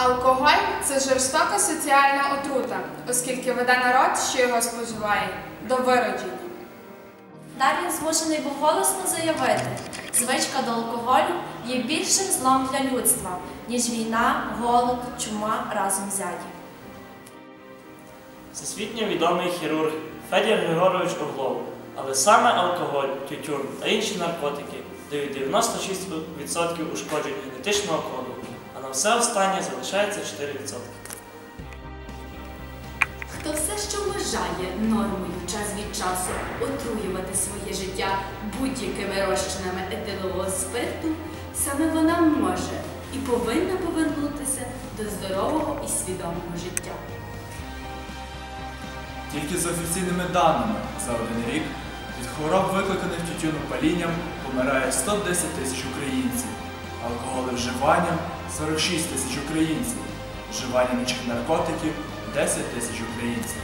Алкоголь це жорстока соціальна отрута, оскільки веде народ, що його споживає, до виродження. Дарвін змушений був голосно заявити, звичка до алкоголю є більшим злом для людства, ніж війна, голод, чума разом взяті. Всесвітньо відомий хірург Федір Григорович Орлов. Але саме алкоголь, тютюн та інші наркотики дають 96% ушкоджень генетичного коду, все останнє залишається 4%. Хто все, що вважає нормою час від часу отруювати своє життя будь-якими розчинами етилового спирту, саме вона може і повинна повернутися до здорового і свідомого життя. Тільки за офіційними даними за один рік від хвороб, викликаних тютюнопалінням, помирає 110 тисяч українців, алкоголевживанням 46 тисяч українців, вживання нічих наркотиків 10 тисяч українців.